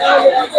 I'm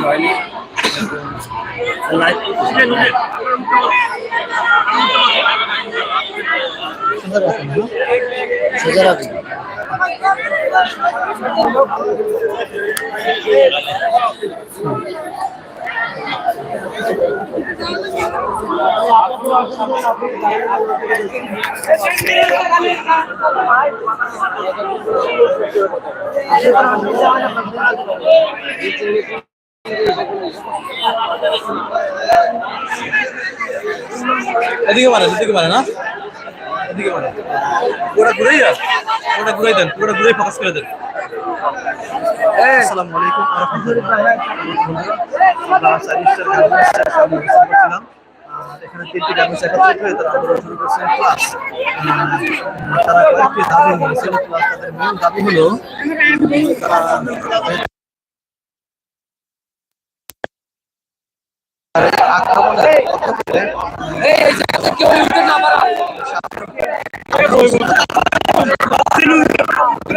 হয়নি সোজা রাখবেন এদিকে মারে এদিকে মারে না? এদিকে মারে ওরা ঘুরেই ওটা ঘুরাই দেন ওটা ঘুরেই ফোকাস করে দেন। আসসালামু আলাইকুম আর এখানে তিনটি গার্মেন্টস একত্রিত হয়ে তারা আন্দোলন শুরু করেছেন প্লাস তারা কয়েকটি দাবি নিয়েছিল প্লাস তাদের মূল দাবি হলো, তারা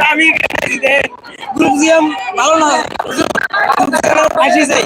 আমি গ্রুপ জিএম ভালো না আসি যাই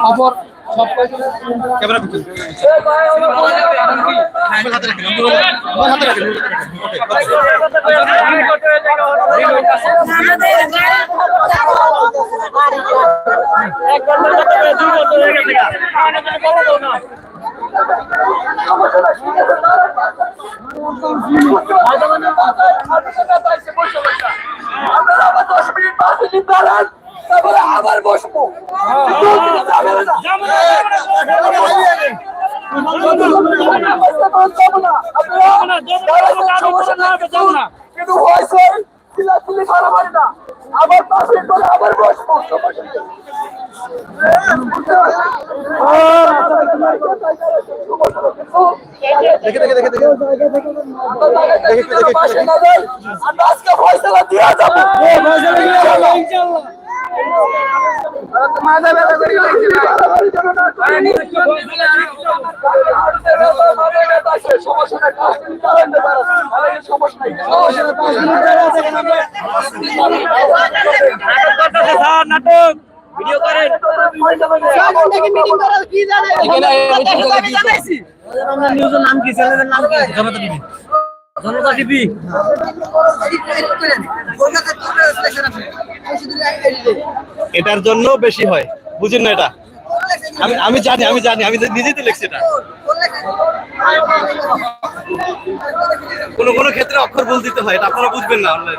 খবর ক্যামেরা পিছন হাতে রাখেন আমার আবার বসবো কিন্তু হয়েছে চিল্লাচিল্লি করা হয় না। আবার পাশে করে আবার বসবো। দেখে দেখে দেখে দেখে। আমরা আজকে ফয়সালা দিয়ে যাব। মাথা ব্যথা করে সমস্যা নাই সমস্যা নাই এটার জন্য বেশি হয়। বুঝেন না এটা? আমি আমি জানি আমি জানি, আমি নিজেই তো লিখছি এটা। কোনো কোনো ক্ষেত্রে অক্ষর ভুল দিতে হয়, এটা আপনারা বুঝবেন না অনলাইন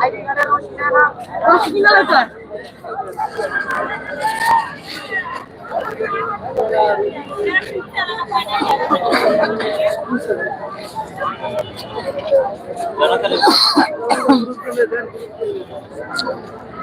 আইডি কার্ডের রসি না রসি কিনা দরকার Gracias.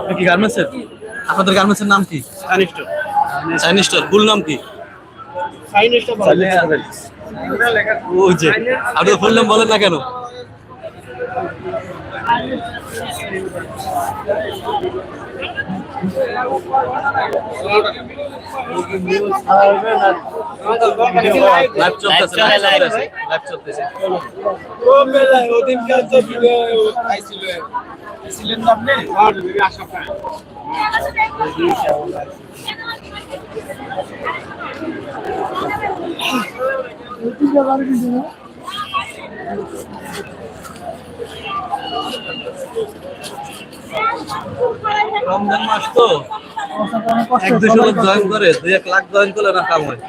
আপনি কি গার্মেন্টসের আপনাদের গার্মেন্টসের নাম কি? চাইনিজ স্টোর ফুল নাম কি? আপনি ফুল নাম বলেন না কেন? লাইভ চলতেছে লাইভ চলতেছে লাইভ রমজান মাস তো। এক দুশো লোক জয়েন করে দুই এক লাখ জয়েন করলে না কাম হয়?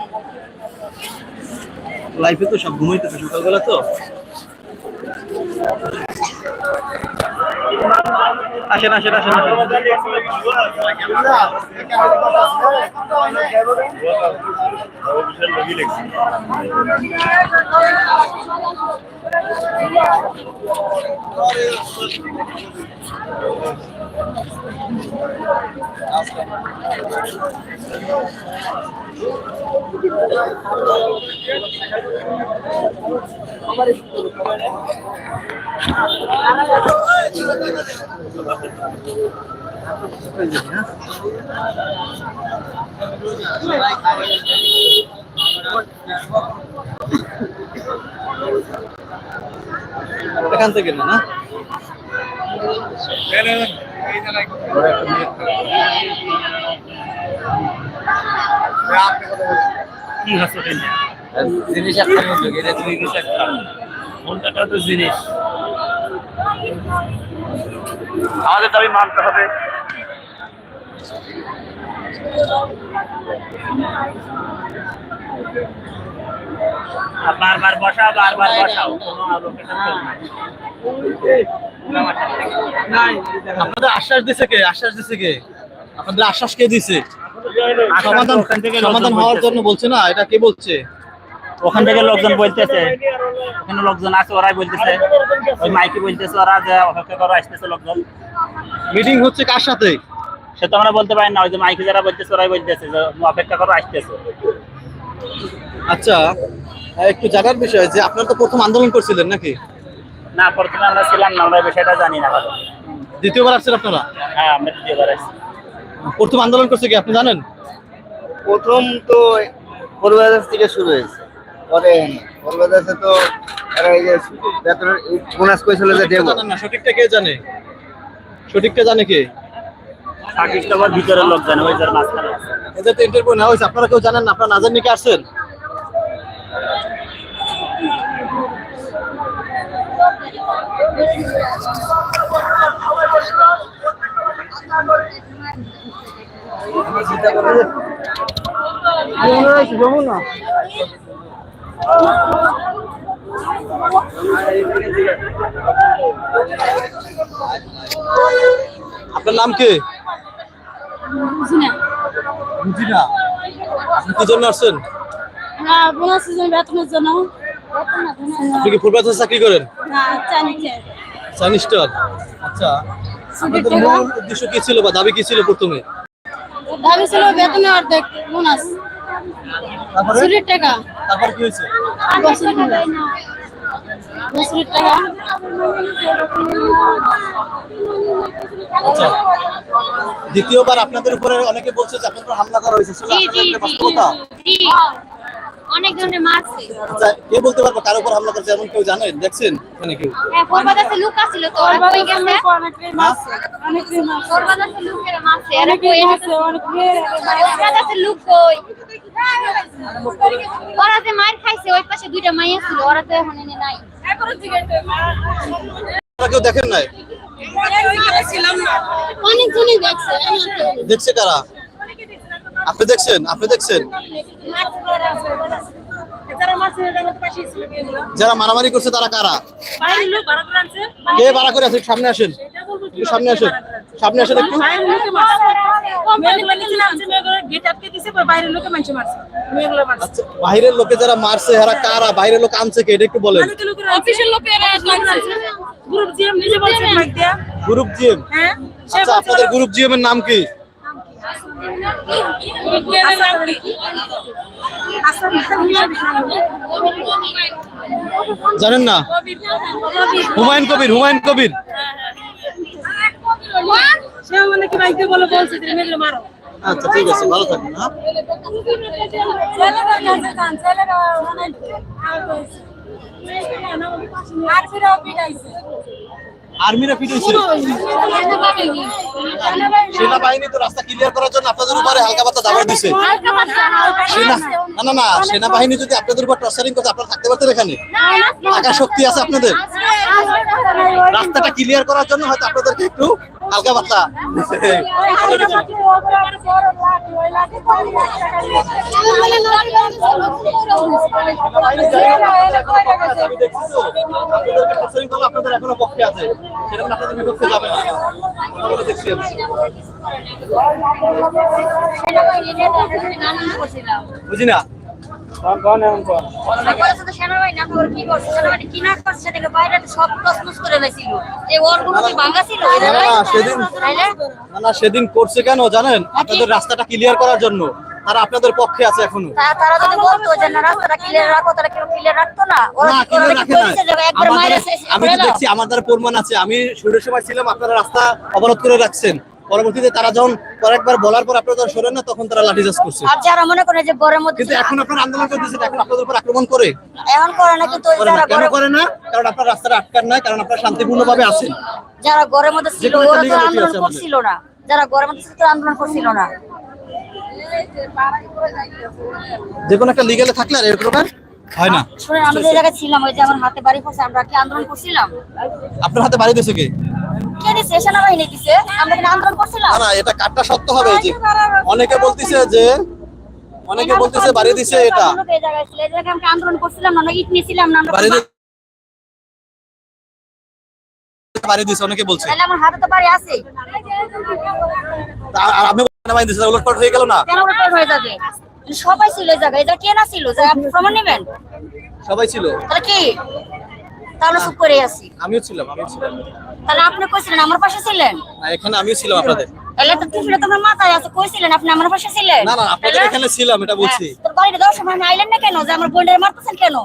লাইফে তো সব ঘুমাইতেছে সকালবেলা তো। আসেন আসেন আসেন আসেন। এখান থেকে না না? কি হসপিটাল জিনিস একটা জিনিস একটা। মনটা তো জিনিস। আমাদের দাবি মানতে হবে। বারবার বসাও বারবার বসাও। আপনাদের আশ্বাস দিছে কে? আশ্বাস দিছে কে? আপনাদের আশ্বাস কে দিছে? সমাধান থেকে সমাধান হওয়ার জন্য বলছে না এটা কে বলছে? ওখান থেকে লোকজন বলতেছে ওখানে লোকজন আছে ওরাই বলতেছে ওই মাইকে বলতেছে ওরা যে অপেক্ষা করে আসতেছে লোকজন। মিটিং হচ্ছে কার সাথে? সে তো আমরা বলতে পারি না ওই যে মাইকে যারা বলতেছে ওরাই বলতেছে যে অপেক্ষা করো আসতেছে। আচ্ছা একটু জানার বিষয় যে আপনারা তো প্রথম আন্দোলন করছিলেন নাকি? না প্রথমে আমরা ছিলাম না আমরা বিষয়টা জানি না ভালো। দ্বিতীয়বার আসছেন আপনারা? হ্যাঁ আমরা দ্বিতীয়বার আসছি। প্রথম আন্দোলন করছে কি আপনি জানেন? প্রথম তো পূর্বাদেশ থেকে শুরু হয়েছে। পরে পূর্বাদেশে তো এরা এই যে বেতনের বোনাস করেছিল যে সঠিকটা না সঠিকটা কে জানে? সঠিকটা জানে কে? আবার ভিতরের লোক জানে ওই যার মাঝখানে আছে। এদের তো ইন্টারভিউ নেওয়া হয়েছে আপনারা কেউ জানেন না? আপনারা না জানিয়ে কি আসছেন? আপনার নাম কি? আপনি কি জন্য আসছেন? কি ফুটপাথে চাকরি করেন? আচ্ছা। আপনাদের মূল উদ্দেশ্য কি ছিল বা দাবি কি ছিল প্রথমে? দাবি ছিল বেতনে অর্ধেক বোনাস। তারপরে? টাকা। তারপর কি হয়েছে? আচ্ছা দ্বিতীয়বার আপনাদের উপরে অনেকে বলছে যে আপনাদের হামলা করা হয়েছে অনেক ধরনের মারছে। আচ্ছা কে বলতে পারবে কার উপর হামলা করেছে এমন কেউ জানেন দেখছেন কেউ? হ্যাঁ লুক আছিল তো ওরা কই গেছে। পূর্বাদাসে লুকের মারছে এরা কই আছে পূর্বাদাসে লুক কই? ওরা যে মার খাইছে ওই পাশে দুইটা মাইয়া ছিল ওরা তো এখন এনে নাই। কেউ দেখেন নাই? অনেকজনই দেখছে দেখছে কারা? আপনি দেখছেন? আপনি দেখছেন? যারা মারামারি করছে তারা কারা? কে ভাড়া করে আছে? সামনে আসেন। সামনে সামনে একটু। আচ্ছা বাইরের লোকে যারা মারছে এরা কারা? বাইরের লোক আনছে কে? এটা একটু বলেন। গ্রুপ জিএম নিজে বলছেন মাইক দিয়া। গ্রুপ জিএম হ্যাঁ সে আচ্ছা আপনাদের গ্রুপ জিএম এর নাম কি? জানেন না? হুমায়ুন কবির হুমায়ুন কবির। সে কি মাইক দিয়ে বলে বলছে যে মেয়েদের মারো? আচ্ছা ঠিক আছে ভালো হ্যাঁ। আর্মিরা পিটাইছে সেনাবাহিনী তো রাস্তা ক্লিয়ার করার জন্য আপনাদের উপরে হালকা পাতা দাবাই দিছে। সেনা না না না সেনাবাহিনী যদি আপনাদের উপর টর্চারিং করতে আপনারা থাকতে পারতেন এখানে টাকা শক্তি আছে আপনাদের রাস্তাটা ক্লিয়ার করার জন্য হয়তো আপনাদেরকে একটু হালকা পাতলা আপনাদের এখনও পক্ষে আছে সেটা মানে আপনাদের বিপক্ষে যাবে না কথাগুলো দেখছি আমি। বুঝি না না, না, না, সেদিন না? না সেদিন করছে কেন জানেন? আপনাদের রাস্তাটা ক্লিয়ার করার জন্য। তারা আপনাদের পক্ষে আছে এখনও। তারা যদি বলতো যে না রাস্তাটা ক্লিয়ার রাখো তারা কেউ ক্লিয়ার রাখতো না? না ক্লিয়ার রাখে না একবার মাইরে আমাদের আমি তো দেখছি আমার দ্বারা প্রমাণ আছে। আমি শুরুর সময় ছিলাম আপনারা রাস্তা অবরোধ করে রাখছেন। পরবর্তীতে তারা যখন কয়েকবার বলার পর আপনারা যখন সরেন না তখন তারা লাঠিচার্জ করছে। আর যারা মনে করে যে ঘরের মধ্যে কিন্তু এখন আপনারা আন্দোলন করতেছেন এখন আপনাদের উপর আক্রমণ করে। এখন করে না কিন্তু যারা কেন করে না? কারণ আপনার রাস্তাটা আটকান নাই কারণ আপনারা শান্তিপূর্ণ ভাবে আছেন। যারা ঘরের মধ্যে ছিল ওরা তো আন্দোলন করছিল না। যারা ঘরের মধ্যে ছিল আন্দোলন করছিল না। যে কোনো একটা লিগেলে থাকলে আর এরকম হয় না। শুনে আমরা যে জায়গায় ছিলাম ওই যে আমার হাতে বাড়ি পড়ছে আমরা কি আন্দোলন করছিলাম? আপনার হাতে বাড়ি দিয়েছে কে? কে দিছে? সেনাবাহিনী দিছে। আমরা কি আন্দোলন করছিলাম? না না এটা কাটটা সত্য হবে যে। অনেকে বলতিছে যে অনেকে বলতিছে বাড়ি দিছে এটা। আমরা আন্দোলন করছিলাম না ইট নিয়েছিলাম না আমরা বাড়ি দিছে। অনেকে বলছে। তাহলে আমার হাতে তো বাড়ি আছে। আর আর আপনি বাড়ি দিছে উলটপাট হয়ে গেল না? কেন ওটা হয়ে যাবে? সবাই ছিল এই জায়গায় এটা কে না ছিল? যে আপনি প্রমাণ নেবেন। সবাই ছিল। তাহলে কি? তাহলে চুপ করে আছি। আমিও ছিলাম আমিও ছিলাম। তাহলে আপনি কইছিলেন আমার পাশে ছিলেন? এখানে আমিও ছিলাম আপনাদের। তাহলে তো টুপিটা তোমার মাথায় আছে কইছিলেন আপনি আমার পাশে ছিলেন? না না আপনাদের এখানে ছিলাম এটা বলছি তোর বাড়িতে দশ সময় আইলেন না কেন? যে আমার বোনের মারতেছেন কেন?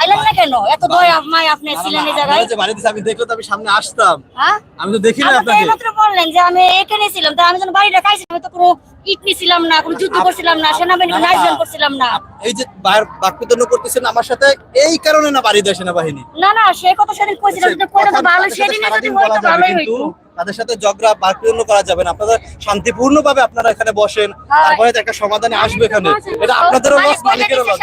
আইলেন না কেন? এত দয়া মাই আপনি ছিলেন এই জায়গায়? যে বাড়ি আমি দেখলে তো আমি সামনে আসতাম। আমি তো দেখি না আপনাকে। এইমাত্র বললেন যে আমি এখানে ছিলাম তা আমি যখন বাড়িটা খাইছি আমি তো কোনো ইট নিছিলাম না কোনো যুদ্ধ করছিলাম না সেনাবাহিনী করছিলাম না। এই যে করতেছেন আমার সাথে এই কারণে না বাড়ি দেয় সেনাবাহিনী। না না সেই কথা সেদিন কইছিলাম যদি করে ভালো সেদিন ভালোই হইতো। তাদের সাথে ঝগড়া বাকবিতন্ন করা যাবে না। আপনারা শান্তিপূর্ণ ভাবে আপনারা এখানে বসেন হ্যাঁ। তারপরে একটা সমাধানে আসবে এখানে। এটা আপনাদেরও লস মালিকেরও লস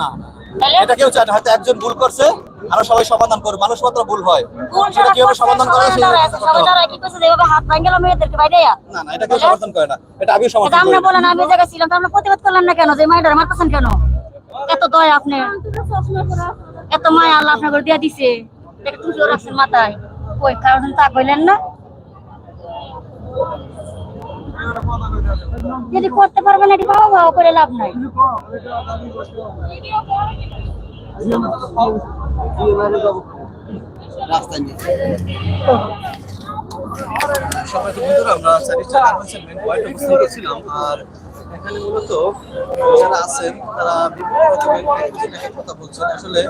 না এটা কেউ চায় না হয়তো একজন ভুল করছে আরও সবাই সমাধান করবে। মানুষ মাত্র ভুল হয়। সেটা কীভাবে সমাধান করে না না এটা কেউ সমাধান করে না। এটা আমিও সমাধান আমরা বলেন আমি ওই জায়গায় ছিলাম তো আমরা প্রতিবাদ করলাম না কেন? যে মায়ের মারতেছেন কেন? এত দয়া আপনি। এত মায়া আল্লাহ আপনাকে দিয়া দিছে। দেখে তুমিও রাখছেন মাথায়। কই, কারণ তা কইলেন না? যদি করতে পারবেন, এটি ভালো ভালো করে লাভ নাই। রাস্তায় সবাই তো বন্ধুরা, আমরা পয়েন্ট অবস্থান করছিলাম আর এখানে মূলত যারা আছেন, তারা বিভিন্ন কথা বলছেন। আসলে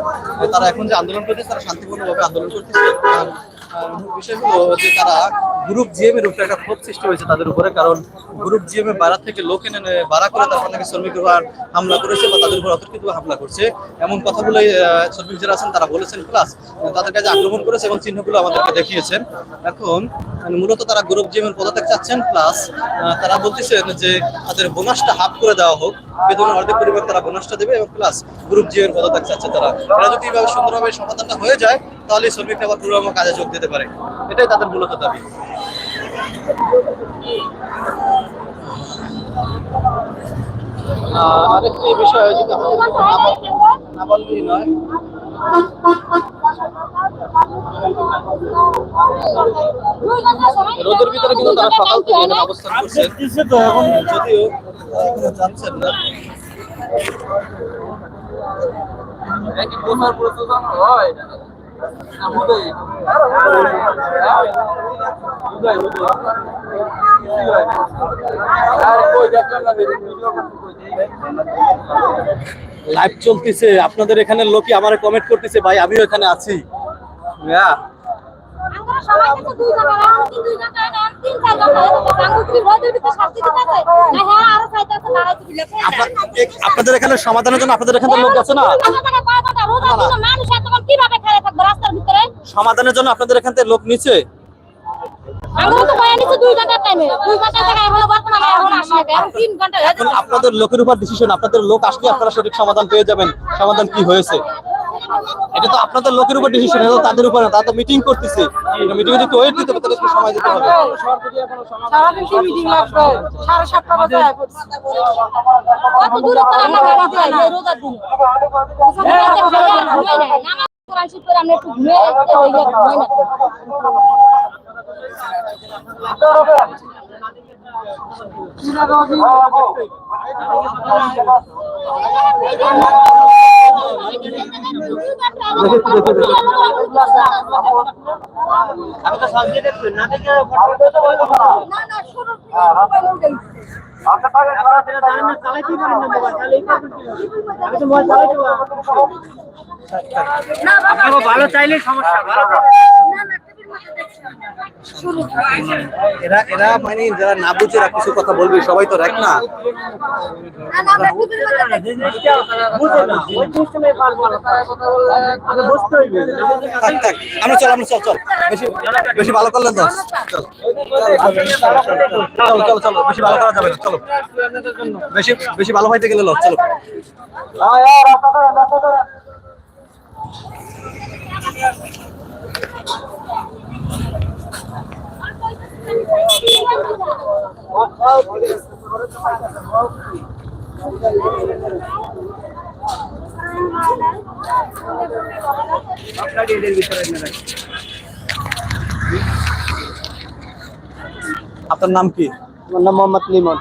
তারা এখন যে আন্দোলন করছে, তারা শান্তিপূর্ণভাবে আন্দোলন করতেছে। যে তারা গ্রুপ জিএম এর উপরে একটা ক্ষোভ সৃষ্টি হয়েছে তাদের উপরে, কারণ গ্রুপ জিএম এর বাড়া থেকে লোক এনে বাড়া করে তারপর নাকি শ্রমিক হামলা করেছে বা তাদের উপর অতর্কিত হামলা করছে। এমন কথাগুলো শ্রমিক যারা আছেন তারা বলেছেন প্লাস তাদের কাছে আক্রমণ করেছে এবং চিহ্নগুলো আমাদেরকে দেখিয়েছেন। এখন মানে মূলত তারা গ্রুপ জিএম এর পদত্যাগ চাচ্ছেন প্লাস তারা বলতেছেন যে তাদের বোনাসটা হাফ করে দেওয়া হোক বেতনের অর্ধেক পরিমাণ তারা বোনাসটা দেবে এবং প্লাস গ্রুপ জিএম এর পদত্যাগ চাচ্ছে তারা। এরা যদি এইভাবে সুন্দরভাবে সমাধানটা হয়ে যায় তাহলে শ্রমিকরা আবার পুরোনো কাজে যোগ দিতে পারে। এটাই তাদের মূলত দাবি। আরেকটি বিষয় রোদের ভিতরে কিন্তু তারা সকাল থেকে এখানে অবস্থান যদিও জানছেন না। লাইভ চলতেছে। আপনাদের এখানে লোকই আমার কমেন্ট করতেছে ভাই আমিও এখানে আছি। হ্যাঁ। হ্যাঁ আপনাদের এখানে সমাধানের জন্য আপনাদের এখানে লোক আছে না? কীভাবে খেলে থাকবে রাস্তার ভিতরে? সমাধানের জন্য আপনাদের এখান থেকে লোক নিচে নিচ্ছে আপনাদের লোকের উপর ডিসিশন আপনাদের লোক আসলে আপনারা সঠিক সমাধান পেয়ে যাবেন। সমাধান কি হয়েছে? এটা তো আপনাদের লোকের উপর ডিসিশন এটা তাদের উপর তারা তো মিটিং করতেছে। মিটিং যদি ওয়েট দিতে হবে তাহলে একটু সময় দিতে হবে। মিটিং লাগবে। সাড়ে সাতটা বাজে। কত দূরে তো শরীফ করে আমরা একটু ঘুমিয়ে রাখতে হই যায় ঘুমাই না আমি তো সব দেখছি না দেখে না না শুরু? আমি তো মোবাইল চালাইতে ভালো চাইলে সমস্যা এরা এরা মানে যারা না বুঝে এরা কিছু কথা বলবে সবাই তো এক না। আমরা চল আমরা চল চল। বেশি বেশি ভালো করলেন তো চল। চলো চলো চলো বেশি ভালো করা যাবে না চলো। বেশি বেশি ভালো হইতে গেলে লো, চলো। আপনার নাম কি? আমার নাম মোহাম্মদ লিমন।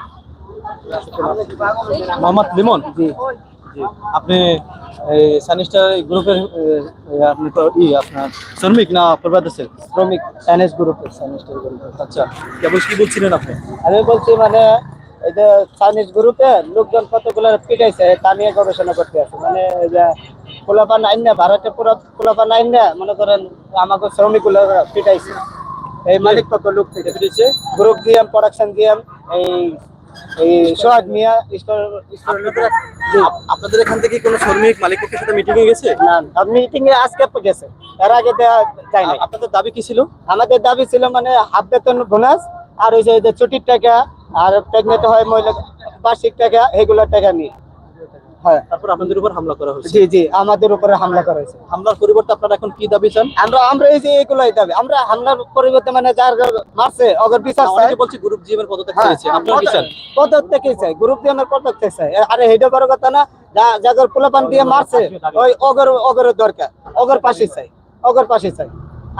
মোহাম্মদ লিমন? জি। আপনি এই সানিস্টার গ্রুপের আপনি তো ই আপনার শ্রমিক না প্রবাদেশের শ্রমিক এনএস গ্রুপের সানিস্টার গ্রুপের আচ্ছা। কেবল কি বলছিলেন আপনি? আমি বলছি মানে যে চাইনিজ গ্রুপে লোকজন কতগুলো পিটাইছে তা নিয়ে গবেষণা করতে আছে মানে এই যে পোলাপান আইন না ভারতে পুরো পোলাপান আইন না মনে করেন আমাকে শ্রমিকগুলো পিটাইছে। এই মালিক পক্ষ লোক থেকে পিটাইছে? গ্রুপ দিয়াম প্রোডাকশন দিয়াম এই এই সোহাগ মিয়া স্টোর আপনাদের এখান থেকে কোনো শ্রমিক মালিক পক্ষের সাথে মিটিং এ গেছে? না মিটিং এ আজকে গেছে। এর আগে যায় আপনাদের দাবি কি ছিল? আমাদের দাবি ছিল মানে হাফ বেতন বোনাস আর ওই যে- যে ছুটির টাকা আর প্রেগনেন্ট হয় মহিলা বার্ষিক টাকা এগুলোর টাকা নিয়ে। হ্যাঁ। তারপর আপনাদের উপর হামলা করা হয়েছে। জি জি আমাদের উপরে হামলা করা হয়েছে। হামলার পরিবর্তে আপনারা এখন কি দাবি চান? আমরা আমরা এই যে এগুলাই দাবি। আমরা হামলার পরিবর্তে মানে যার যার মারছে অগর বিচার চাই অনেকে গ্রুপ জিএম পদত্যাগ হ্যাঁ, আপনারা কি চান? পদত্যাগ চাই। গ্রুপ দিয়ে পদত্যাগ চাই। আরে হেডে বড় কথা না যাদের পোলাপান দিয়ে মারছে ওই অগর অগরের দরকার। অগর পাশে চাই অগর পাশে চাই।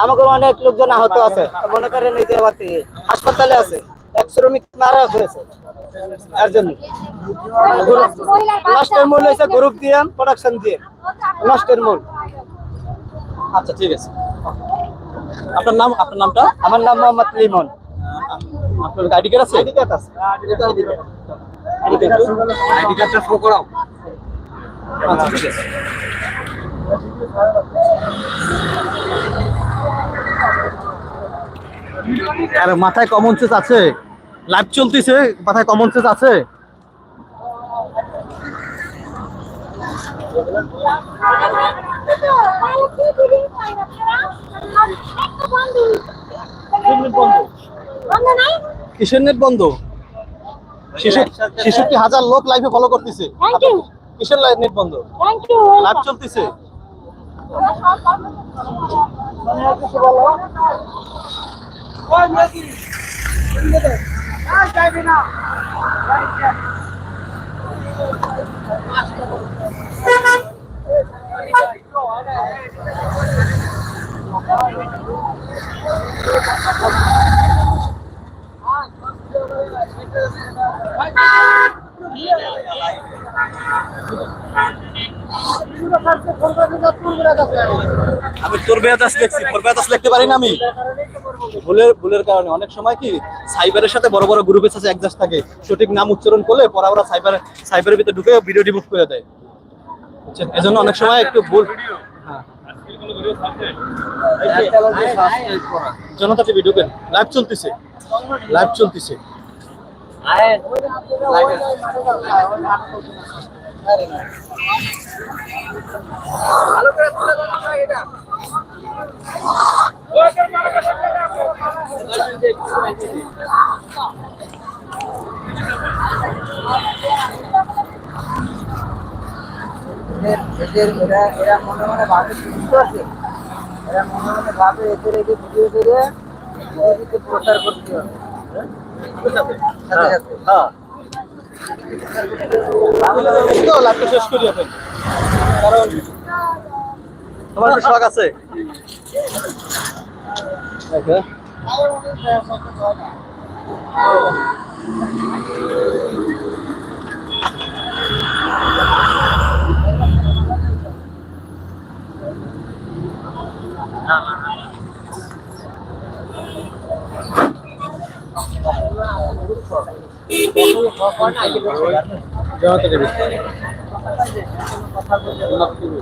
আমাকে অনেক লোকজন আহত আছে। মনে করেন এই যে হাসপাতালে আছে। এক শ্রমিক মারা হয়েছে। এর জন্য। নষ্টের মূল হয়েছে গ্রুপ দিয়ে প্রোডাকশন দিয়ে। নষ্টের মূল আচ্ছা ঠিক আছে। আপনার নাম আপনার নামটা? আমার নাম মোহাম্মদ লিমন। আপনার আইডি কার্ড আছে। আইডি কার্ড আছে। আইডি কার্ডটা শো করাও। আচ্ছা ঠিক আছে। আরে মাথায় কমন সেন্স আছে? লাইভ চলতেছে মাথায় কমন সেন্স আছে? কিসের নেট বন্ধ? ছেষট্টি হাজার লোক লাইভে ফলো করতেছে। কিসের লাইভ নেট বন্ধ? লাইভ চলতেছে। আমি তোর বেয়াদাস লিখছি তোর বেয়াদাস লিখতে পারি না আমি। ভুলের ভুলের কারণে। অনেক সময় কি সাইবারের সাথে বড় বড় গ্রুপের সাথে একজাস্ট থাকে। সঠিক নাম উচ্চারণ করলে পরে ওরা সাইবার সাইবারের ভিতরে ঢুকে ভিডিও রিমুভ করে দেয়। বুঝছেন? এজন্য অনেক সময় একটু ভুল হ্যাঁ। জনতা টিভি ঢুকেন। লাইভ চলতেছে। লাইভ চলতেছে। এদের এরা এরা মনে মনে ভাবে বুঝতে পারছে এরা মনে মনে ভাবে এদের এই ভিডিও করে এদিকে প্রচার করতে হবে সাথে সাথে হ্যাঁ তো লাইভটা শেষ তোমার শখ আছে. জনতা টিভি জনতা টিভি